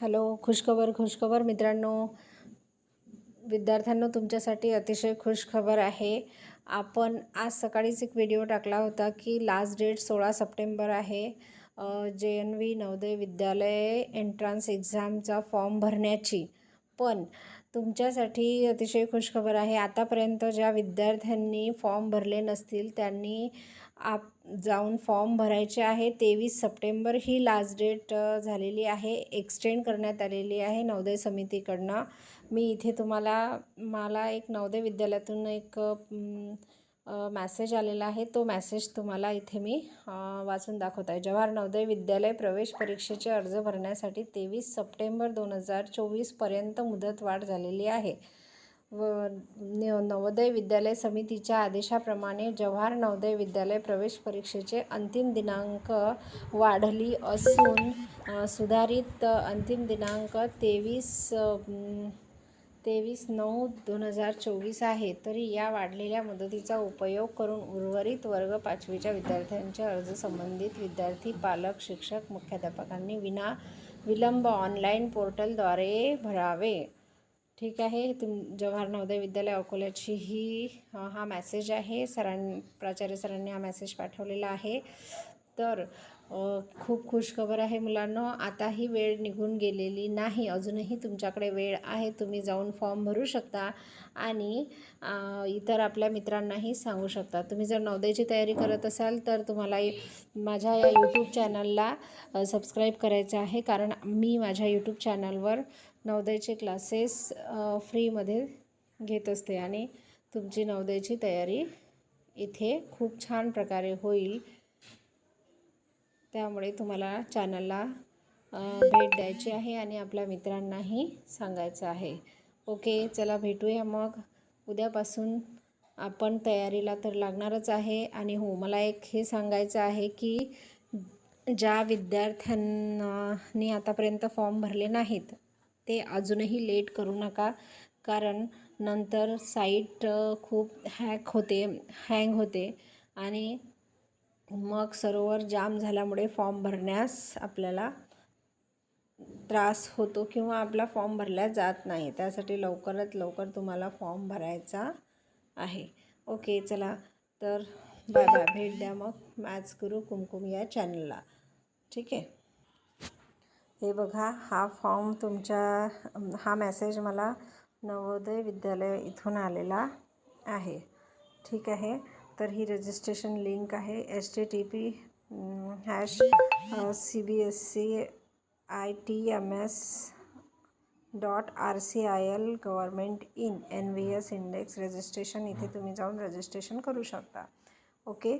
Hello खुशखबर खुशखबर मित्रांनो. विद्यार्थ्यांनो तुमच्यासाठी अतिशय खुश खबर आहे. आपण आज सकाळीच एक व्हिडिओ टाकला होता की लास्ट डेट सोळा सप्टेंबर आहे. जे N V Navodaya Vidyalaya entrance एक्झामचा form भरण्याची. पण तुमच्यासाठी अतिशय खुशखबर आहे. आतापर्यंत ज्या विद्यार्थ्यांनी फॉर्म भरले नसतील त्यांनी आप जाऊन फॉर्म भरायचे आहे. तेवीस सप्टेंबर ही लास्ट डेट झालेली आहे. एक्सटेंड करण्यात आलेली आहे नवोदय समितीकडनं. मी इथे तुम्हाला मला एक नवोदय विद्यालयातून एक मॅसेज आलेला आहे. तो मॅसेज तुम्हाला इथे मी वाचून दाखवत आहे जवाहर नवोदय विद्यालय प्रवेश परीक्षेचे अर्ज भरण्यासाठी तेवीस सप्टेंबर दोन हजार चोवीसपर्यंत मुदतवाढ झालेली आहे. व नवोदय विद्यालय समितीच्या आदेशाप्रमाणे जवाहर नवोदय विद्यालय प्रवेश परीक्षेचे अंतिम दिनांक वाढली असून सुधारित अंतिम दिनांक तेवीस तेवीस नऊ दोन हजार चोवीस आहे तरी या वाढलेल्या मुदतीचा उपयोग करून उर्वरित वर्ग पाचवीच्या विद्यार्थ्यांचे अर्ज संबंधित विद्यार्थी पालक शिक्षक मुख्याध्यापकांनी विना विलंब ऑनलाईन पोर्टलद्वारे भरावे. ठीक आहे तुम जवाहर नवोदय विद्यालय अकोल्याची ही हा मॅसेज आहे. सरां प्राचार्य सरांनी हा मॅसेज पाठवलेला आहे. तर खूप खुशखबर आहे मुलांनो. आता ही वेळ निघून गेलेली नाही. अजूनही तुमच्याकडे वेळ आहे. तुम्ही जाऊन फॉर्म भरू शकता आणि इतर आपल्या मित्रांनाही सांगू शकता. तुम्ही जर नवोदयची तयारी करत असाल तर तुम्हाला माझ्या या यूट्यूब चॅनलला सबस्क्राईब करायचं आहे. कारण मी माझ्या यूट्यूब चॅनलवर नवोदयचे क्लासेस फ्रीमध्ये घेत असते आणि तुमची नवोदयची तयारी इथे खूप छान प्रकारे होईल. त्यामुळे तुम्हाला चॅनलला भेट द्यायची आहे आणि आपल्या मित्रांनाही सांगायचं आहे. ओके चला भेटूया मग. उद्यापासून आपण तयारीला तर लागणारच आहे आणि हो मला एक हे सांगायचं आहे की ज्या विद्यार्थ्यांनी आतापर्यंत फॉर्म भरले नाहीत ते अजूनही लेट करू नका. कारण नंतर साईट खूप हॅक होते हँग होते आणि मग सरोवर जाम झाल्यामुळे फॉर्म भरण्यास आपल्याला त्रास होतो किंवा आपला फॉर्म भरला जात नाही. त्यासाठी लवकरात लवकर तुम्हाला फॉर्म भरायचा आहे. ओके चला. तर बाय बाय. भेट द्या मग. मॅच गुरु कुमकुम या चॅनलला. ठीक आहे? हे बघा हा फॉर्म तुमच्या हा मेसेज मला नवोदय विद्यालय इथून आलेला आहे. ठीक आहे? तर ही रजिस्ट्रेशन लिंक आहे. H T T P hash C B S C I T M S dot R C I L government in N V S index registration इथे तुम्ही जाऊन रजिस्ट्रेशन करू शकता. ओके